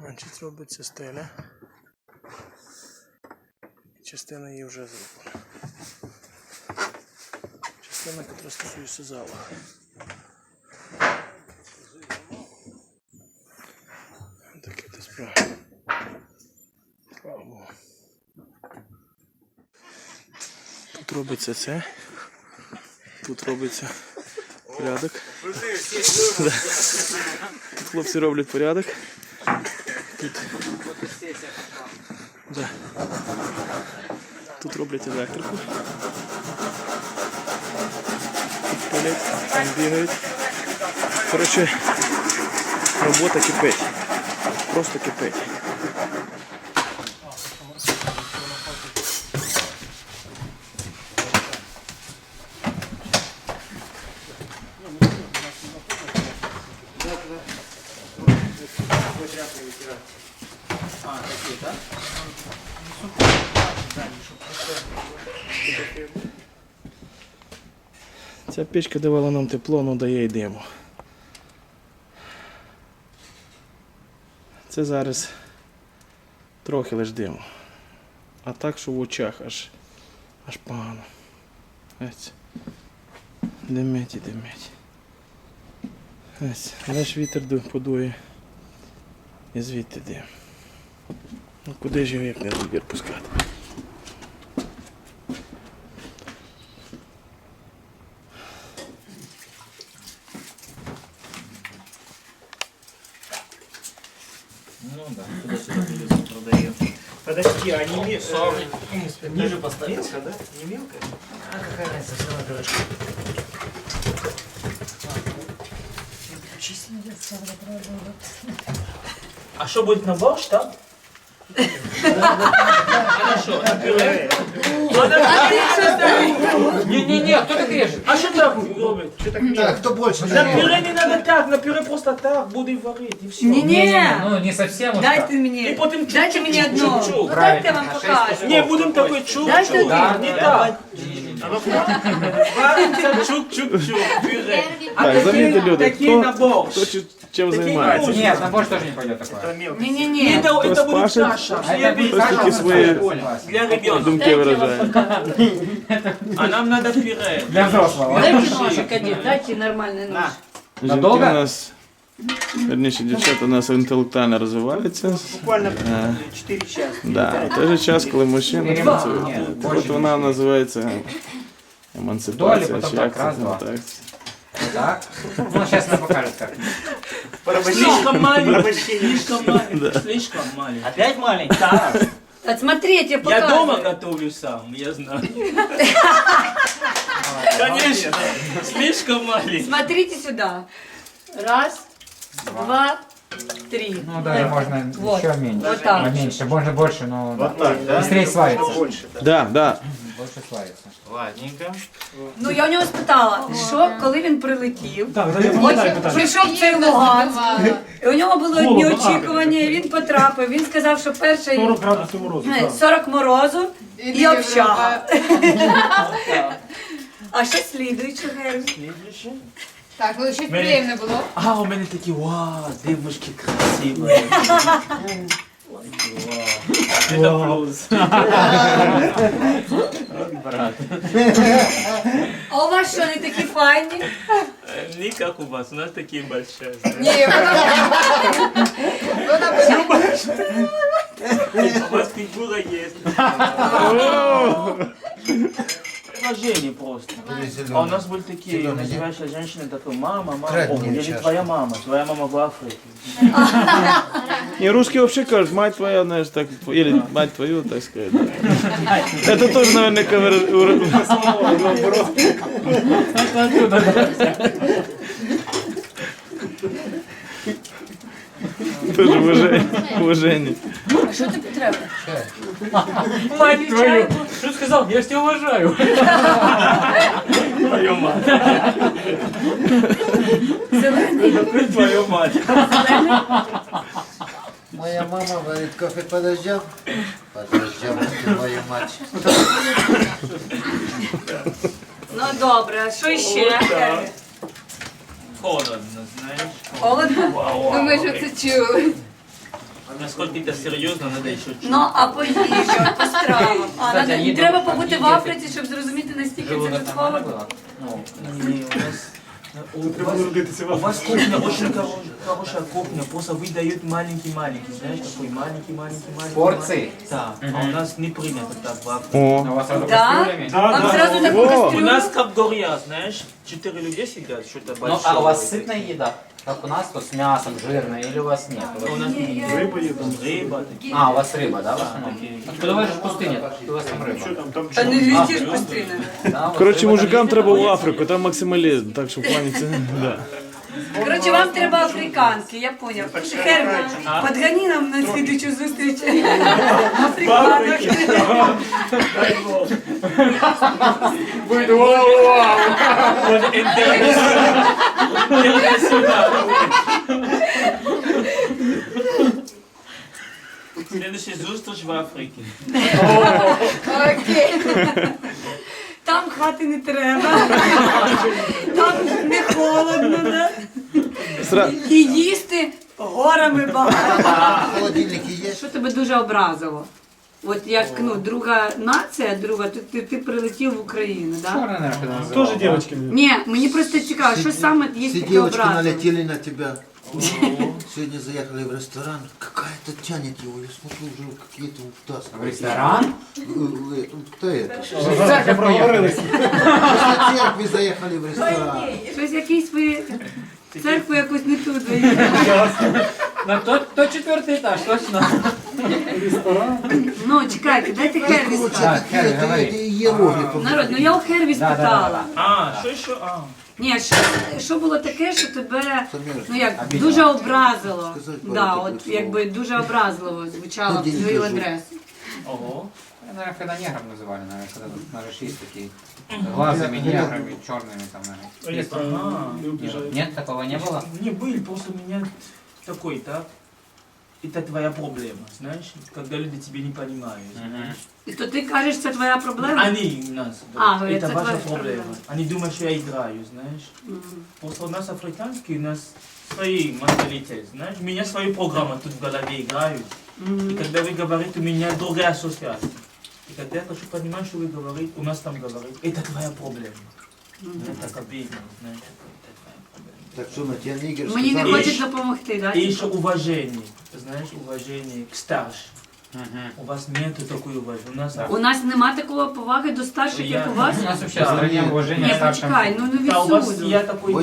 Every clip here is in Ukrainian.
Значить, робиться стеля. Частина її вже зроблена. Частина, яка стосується залу. Таке то справа. Тут робиться це. Тут робиться порядок. Тут хлопці роблять порядок. Тут. Да. Тут роблять електрику. Тут палять, там бігають. Коротше, робота кипить. Просто кипить. Печка давала нам тепло, але дає й диму. Це зараз трохи лиш диму. А так, що в очах аж, аж погано. Ось. Димить і димить. Ось. Лиш вітер подує. І звідти дим. Ну куди ж його як не збір пускати? Ну да, туда-сюда придется продаю. Подожди, а не ми... Ниже поставить. да? Не мелкая? А какая разница, все равно пирожки. А что будет на борщ там? Хорошо, на пюре. Не-не-не, кто так режет? А что так робить? Так, хто більше? На пюре не надо так, на пюре просто так, буде варити і все. Ні-ні, Ну, не совсем дайте так. І мені, потім дайте мені одну. Ну дайте я вам покажу. Не, будемо такой чук-чук. Дайте Не так. Вариться чук-чук-чук, пюре. А Так, замітьте, такий, люди, такий хто- на борщ. Хто чи- чим Такий займається? нужен. Нет, на борщ тоже не пойдет такое. Ні-ні-ні. Это, это Хтось будет пашет, каша. А это будет Хтось каша, такі а свої класс. Для ребенка. думки виражає. А нам надо пюре. Для взрослого. Дайте ножик один, дайте нормальний нож. Жінки у Надовго? нас, верніше, дівчата у нас інтелектуально розвиваються. Буквально Е, 4 часа. Да, в той же час, коли мужчина Два. працює. Ні, От більше. вона називається Долі, емансипація, потім чи так, як це раз, ну, два. так. Так. Ну, сейчас нам покажет как. Слишком маленький. Слишком маленький. Слишком маленький. Опять маленький? Да. От смотрите, я Я дома показываю. готовлю сам, я знаю. Конечно, слишком маленький. Смотрите сюда. Раз, два, три. Ну, даже можно Вот. еще меньше. Вот так. Поменьше, можно больше, но да. так, да? быстрее сварится. Больше, да. Да, да. Больше сварится. Ладненько. Ну я у нього спитала, що коли він прилетів, Так, прийшов цей Луганськ, і у нього було одні очікування, і він потрапив. Він сказав, що перший 40 градусів морозу. 40 морозу і общага. А що слідуючи, Герман? Так, ну щось приємне було. А, у мене такі, вау, девушки красиві. Это плюс. А у вас що, не такі файні? Не как у вас, у нас такие большие. Ні, вона вона. У вас фигура есть Уважение просто. А у нас были такие, Зелёный, называешься женщина, такой, мама, мама, Трек о, мне я не чашку. твоя мама, твоя мама в Африке. Не, русские вообще кажут, мать твоя, знаешь, так, или мать твою, так сказать. да. Это тоже наверняка выра- ура- Тоже уважение. уважение. А що тобі треба? Мать твою! Что сказал? Я ж тебя уважаю. Твою мать. Зелений? Твою мать. Моя мама варит кофе под дождем. Под дождем, мать. Ну добре, а що ще? Холодно, знаешь. Холодно? Ну ми ж це чули. Насколько це серйозно, надо ще чути. Ну, а по по стравам. А, Кстати, надо, їду- треба побути в. Африці, щоб зрозуміти, настільки це тут нормально Ну, ні, у нас... У вас, у вас кухня очень хоро- хорошая кухня, просто выдают маленький-маленький, знаешь, такой маленький-маленький маленький. Порции? Да, а у нас не принято так в Африке. О, а у вас сразу Да? кастрюлями? Вам! У кастрюлю. нас как горя, знаешь, четыре людей сидят, что-то большое. Ну, а у вас сытная еда? Как у нас, то с мясом, жирная, или у вас нет? У вас- У нас рыба, там рыба, такие. А, у вас рыба, да, в основном? Откуда у вас же пустыня? Откуда у вас там рыба? Та не везде ж пустина. Да, у вас коротше, рыба мужикам там треба в Африку, там максималізм, так що в плані це. Да. Коротше, вам треба африканський, я поняв. Херман, подгані нам на слідучу зустріч африканок. Следующий зустріч в Африке. Окей. Там хати не треба. Там не холодно, да? І їсти горами багато. Холодильники? Що тебе дуже образило? От як ну, друга нація, друга, то ти, ти прилетів в Україну, да? Тоже девочки. Ні, мені просто цікаво, що саме є Все таке девочки образило? налетели на тебя. Сегодня заехали в ресторан. Какая-то тянет его. Я смотрю, уже какие-то В втаскивают. ресторан? Э, э, Кто это? В церковь проехали. После церкви заехали в ресторан. Щось якийсь ви церкву якусь не тут заїхали. На тот, тот четвертый этаж, точно. Ну, чекайте, дайте Херві Короче, сказати. Так, Херри, какие-то говори. эти иероглифы. Народ, ну я у Херві Да, да, да, спитала. А, що ще? А. Ні, що, що було таке, що тебе Самир, ну як Обідно. дуже образило. Сказати Да, пару от таких якби дуже образливо звучало в Один твою кажу. адресу. Ого. Наверное, когда негров называли, наверное, когда наверное, есть такие глазами неграми, черными там, наверное. Есть? Ага. Нет, нет, такого не было? Не был, просто у меня такой, так? Это твоя проблема, знаешь, когда люди тебя не понимают. І то ти кажеш, це твоя проблема? Они нас, А, говорят, говорят, это это ваша твоя проблема. проблема. Они думают, что я играю, знаешь. Мгм. Просто у нас африканские, у нас свои менталитет, знаешь. У меня своя программа тут в голове играют. И когда вы говорите, у меня другая ассоциация. И когда я хочу понимать, что вы говорите, у нас там говорит, это твоя проблема. Мне так обидно, знаешь, это твоя проблема. Так что на тебя нигер Мені не сказал, хочуть допомогти, так? И еще уважение, знаешь, уважение к старшим. У вас нету такой уважения. У нас У нас нема такого поваги до старших, як у вас? У нас вообще в стране Ні, почекай, ну не Да, у вас відсюди. я такой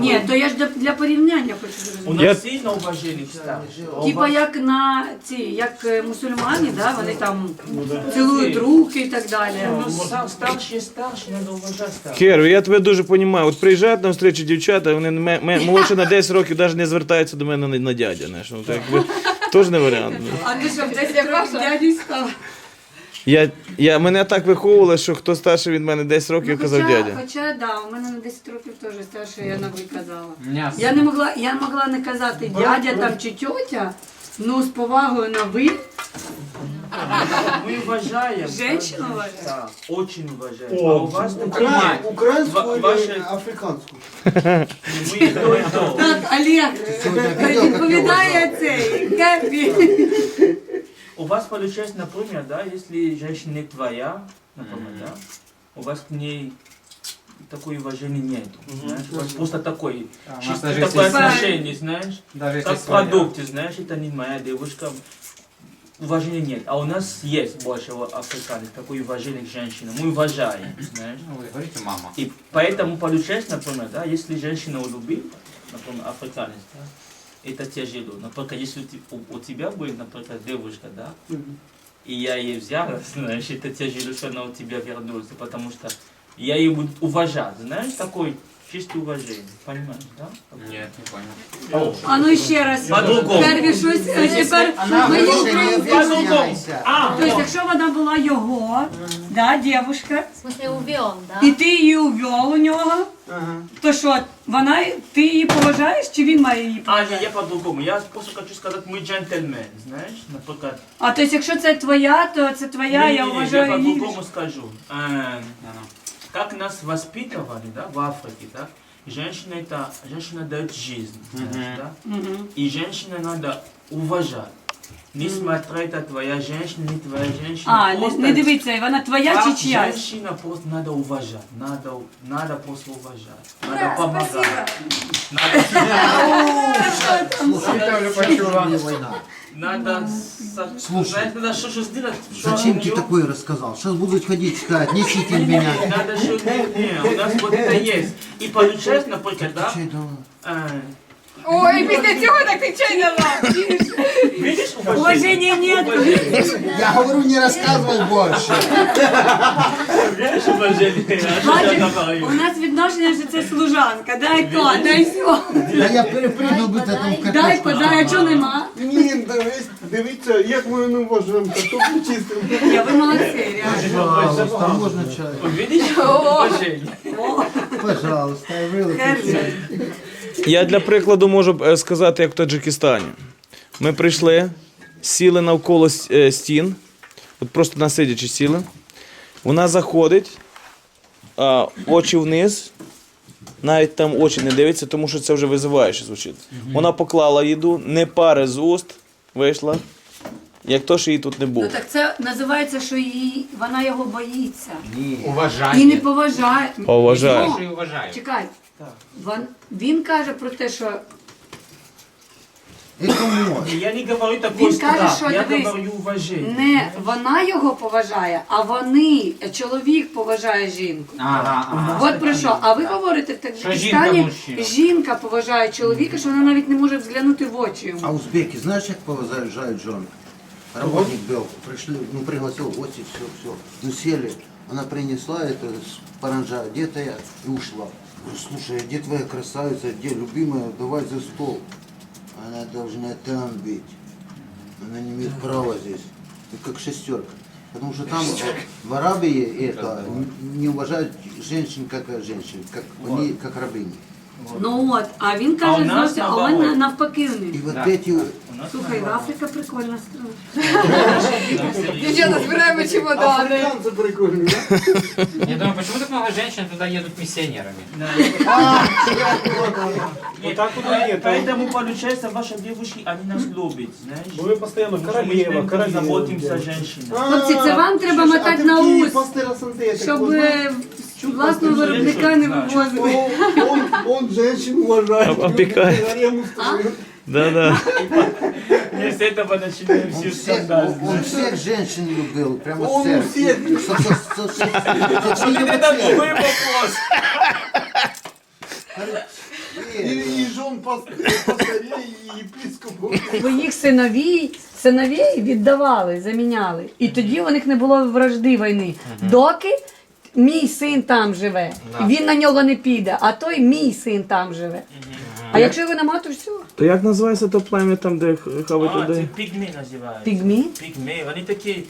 Ні, то я ж для, для порівняння хочу У зрозуміти. Я- нас сильно уважение к старшим. А у Типа вас- як на ці, як е, мусульмани, да, вони там цілують руки і так далі. У нас сам старший старший, надо уважать старших. Керу, я тебе дуже розумію. От приїжджають на зустрічі дівчата, вони ме- ме- молодше на 10 років навіть не звертаються до мене на, на дядя. Знаєш. Ну, так, якби, теж не варіант. А ти що, в 10 років дядю став? Я, я, мене так виховували, що хто старший від мене 10 років, Ну, казав хоча, дядя. хоча, да, у мене на 10 років теж старше, я навіть ви казала. М'ясо. Я не могла, я могла не казати дядя там чи тьотя, ну з повагою на ви. Мы уважаем. Женщин да, уважаем? Да, очень уважаем. О, а у вас такой Укра- нет. Украинскую Ва- или ваши- африканскую? Мы и то, и то. Так, Олег, Сегодня видел, как я відповідає цей Гепі. У вас получается, например, да, если женщина не твоя, например, да, у вас к ней такой уважения нет. Знаешь, у вас просто такой, А, у нас чисто даже такое если- отношение, знаешь, Даже если как в своя. продукте, знаешь, это не моя девушка. Уважения нет. А у нас есть больше африканцев, такое уважение к женщинам. Мы уважаем, знаешь. Ну, вы говорите мама. И поэтому получается, например, да, если женщина улюбит, например, африканец, да, это тяжело. Например, если у те- у, у тебя будет, например, девушка, да, и я ее взял, знаешь, это тяжело, что она у тебя вернулась, потому что я ее буду уважать, знаешь, такой чистое уважение, понимаешь, да? Нет, не понял. А ну ще раз. По-другому. Перві щось, а тепер Она мені больше не українською. объясняйся. А, Тобто, якщо вона була його, да, дівушка, В смысле увел, да? і ти її увел у нього, то що, вона, ти її поважаєш, чи він має її а, поважати? не, я по-другому. Я просто хочу сказать, мы джентльмен, знаешь, например. А тобто, якщо це твоя, то це твоя, Не, я не, не, вважаю її. по-другому скажу. Эм, Да, ну. как нас воспитывали, да, в Африке, да, женщина это, женщина дает жизнь, знаешь, да? Мгм. И женщина надо уважать. Не смотреть, это твоя женщина, не твоя женщина. А, не, Просто не дивіться, вона твоя чи чиясь? женщина просто надо уважать. Надо, надо просто уважать. Надо Ура, помогать. спасибо. Надо. Не война. надо, со- Слушай, знаешь, надо что же сделать, что Зачем у ты неё- такое рассказал? Сейчас будут ходить сказать, несите меня. Надо что не, у нас вот это есть. И получается, например, да, э, Ой, після цього так ти чай давав. видишь, Уважения нет. Уважение. Я говорю, не рассказывай больше. Видишь, уважение. А что я Бачиш, у говорю? нас відношення, що це служанка. Дай то, дай сьо. Да я перепрыгнул бы там в Дай, капец. подай, а чого нема? Ні, дивись, дивіться, як ми не можемо картоплю чистимо. Я ви молодці, реально. Пожалуйста, можно чай? Видишь, уважение. Пожалуйста, я вилку. Держи. Я для прикладу можу е, сказати, як в Таджикистані. Ми прийшли, сіли навколо е, стін, от просто на сидячи сіли. Вона заходить, а, очі вниз, навіть там очі не дивиться, тому що це вже визиваюче звучить. Вона поклала їду, не пари з уст, вийшла, як то, що її тут не було. Ну так це називається, що її, вона його боїться. Уважання. І не поважає. Поважаю. Ну. Чекай. Вон- Він каже про те, що Это мой. Я не говорю такой Він каже, страх, що я дивись, говорю уважение. не вона його поважає, а вони, чоловік поважає жінку. Ага, ага. От про що? А ви говорите в Що жінка Таджикистані, мужчина. жінка поважає чоловіка, що вона навіть не може взглянути в очі йому. А узбеки, знаешь, как поважают жен? Работник был, пришли, ну, пригласил в гости, все, все. Ну, сели, она принесла это с паранжа, одетая, и ушла. Слушай, а где твоя красавица, где любимая, давай за стол. Она должна там быть. Она не имеет права здесь. Это как шестерка. Потому что там в Арабии это не уважают женщин как женщин, как они как рабыни. Ну от, а він А у каже нас зовсім, а у наоборот. мене навпаки в И них. вот Да. эти У нас Слухай, наоборот. Африка прикольна страна. Дівчата, збираємо чемодани. Африканці прикольні, да? Я думаю, почему так много женщин туда едут миссионерами? Вот так вот нет. Поэтому получается, ваши девушки, они нас любят, знаешь? Бо ви постійно Потому что мы королева, знаем, как королева. заботимся о женщинах. Хлопці, це вам треба мотати на ус, щоб Щоб... е, власного виробника не вивозили. Он, он женщин уважает. Опекает. Гарему строит. Да-да. Не с этого начинаем Он все всех, скандалы. он, он всех женщин любил, прямо Он сердце. всех. Со- со- со- со- со- Это другой вопрос. И, и жен пос- пастырей, и епископов. Своїх синовій, синовій віддавали, заміняли. І тоді у них не було вражди війни. Доки мій син там живе, він на нього не піде, а той мій син там живе. А якщо його нема, то все. То як називається то плем'я там, де х- хавать А, это людей? пигмей называют. Пігмі? Пигмей. Они такие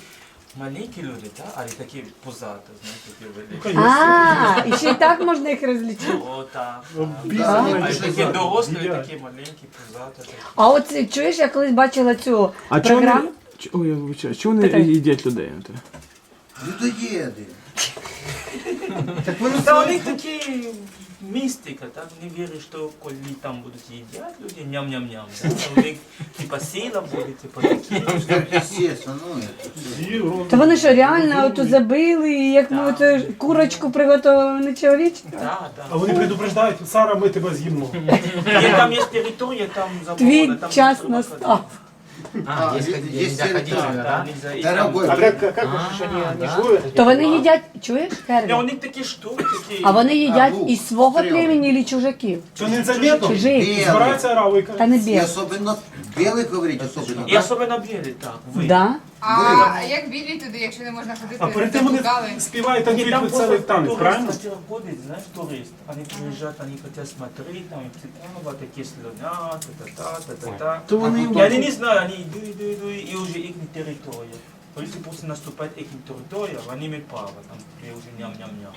маленькие люди, да? Они такие пузатые, знаете, такие великие. А, і ще й так можна їх розлічити. Вот так. Да, А они такие пузатые. дорослые, Едят. такие маленькие, пузатые. А от це, чуєш, я колись бачила цю А чого вони, програму. ч- ой, я вибачаю, чого вони Питай. їдять людей? Ото? Людоеды. Да, у них такие мистика, так не верю, что коли там будут едят люди, ням-ням-ням. Да? У них типа сила будет, типа такие. Естественно, ну это. То вони що, реально оту забили, і як ми от е, курочку приготували на чоловічка? Да, да. А вони предупреждають, Сара, ми тебе з'їмо. И там есть территория, там завода, Твій там час рыба настав. А, есть, есть нельзя ходить ходит. сюда, Да, да? нельзя. И там- Дорогой, А как, как, как А, они, они да. жуют? То вони їдять, чуєш, Не, у Херві? них такие штуки, такие. А вони їдять лук, із свого стріли. племені чи чужаків? Що незаметно? Чужих. Белый. Збираються араби і Та кажуть, не И біг. особенно белых говорить, особенно. И особенно белые, так, вы. Да? А як білі туди, якщо не можна ходити? а перед тим вони запускали? співають Не, танцюють там просто танець, турист правильно? ходит, знаешь, турист. Они приезжают, они хотят смотреть, там, и цикава, такие слюня, та-та-та, та-та-та. То вони И они не знают, они иду, иду, иду, и уже их территория. То есть, если после наступает их территория, они имеют право, там, где уже ням-ням-ням.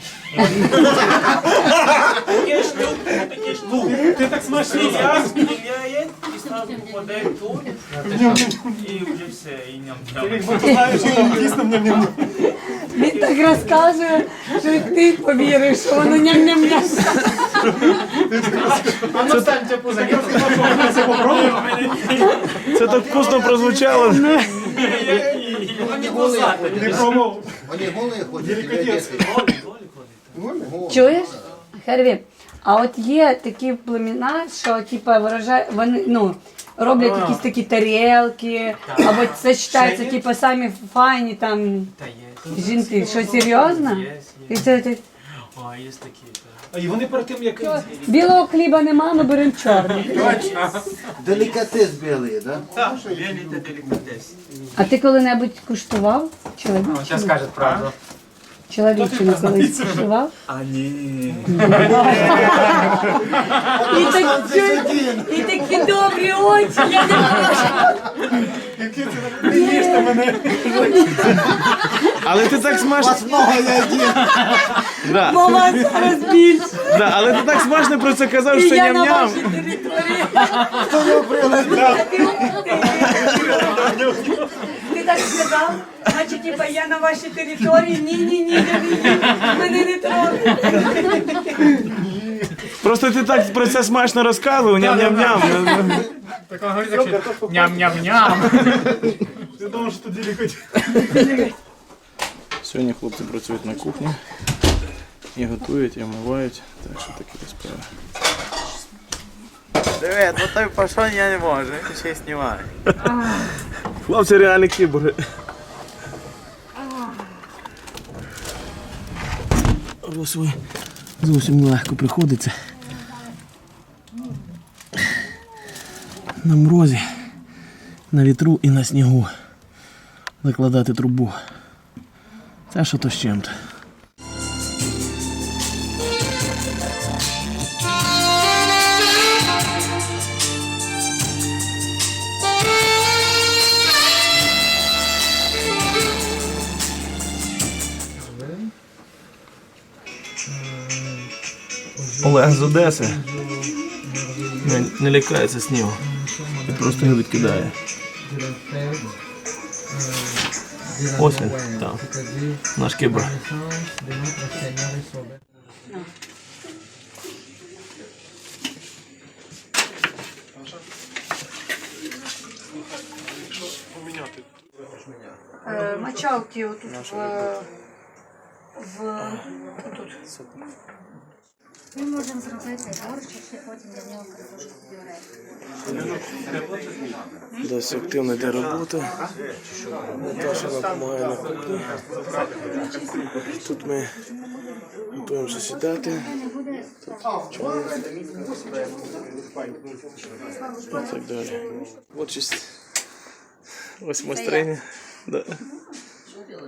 Такие штуки, такие штуки. Ти так Стреляет, розказуєш. стреляет, и сразу попадает тут, и уже все, и ням-ням. Він так розказує, що ти повіриш, що воно ням-ням-ням. Це так вкусно прозвучало. Они голые ходят. Они голые ходят. или одетые? Чуєш? Херві, а от є такі племена, що типа виражають, вони ну. Роблять якісь такі тарілки, або це вважається, типу, самі файні там Та є. жінки. Що серйозно? І це, це О, є такі. І вони перед тим, як білого хліба нема, ми беремо чорний. Делікатес білий, да? білий та делікатес. А ти коли-небудь куштував? Ну, Чоловічину? зараз кажуть правду. Чоловічину колись куштував? А ні. І, так, і такі добрі очі, я не можу. Але ти так смачно. Много я. Да, Бо вас зараз більше. да, але ти так смачно про це казав, І що я на ням-ням. вашій території. Кто не прилетел? Ти так сказав? Значить, типа, я на вашій території. Ні, ні, ні, ні, ні. Мене не трогайте. Просто ти так про це смачно розказував, ням-ням-ням. Так він говорить, так що ням-ням-ням. ти думаєш, що делікатес. Сьогодні хлопці працюють на кухні і готують, і омивають, так що такі справи. Привет, ну той пошел я не можу, ще й знімаю. Хлопці реальні кібори. Росові зовсім легко приходиться. На морозі, на вітру і на снігу накладати трубу. Це що то з чим-то. Олег з Одеси. Не, не лякається снігу. І просто його відкидає. Ось він, там. Наш кібер. Мочалки отут в... в... Тут. Ми можемо зробити борщ, і потім до нього картошку пюре. Досі активно йде робота. Наташа нам допомагає на кухні. Тут ми готуємося сідати. Тут чоловік. І так далі. Творчість. Ось майстриня. Да.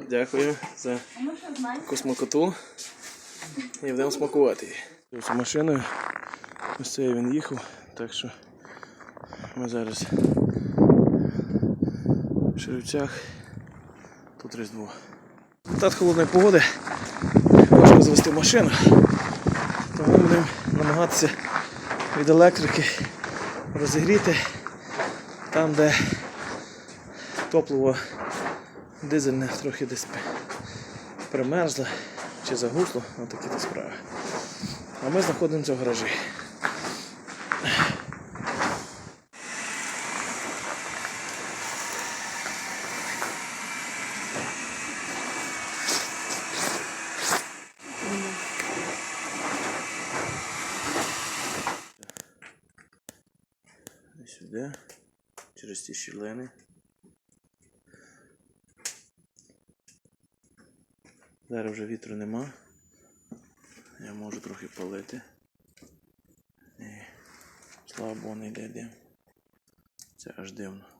Дякую за таку смакоту. І будемо смакувати її. Ось машиною. Ось це він їхав, так що ми зараз в Шерівцях. Тут Різдво. Результат холодної погоди. Важко завести машину. Тому будемо намагатися від електрики розігріти там, де топливо дизельне трохи десь примерзло чи загусло, отакі то справи. А ми знаходимося в гаражі. Сюди, через ті щілини. Зараз вже вітру нема. Я можу трохи палити. І, слава Богу, не йде дим. Це аж дивно.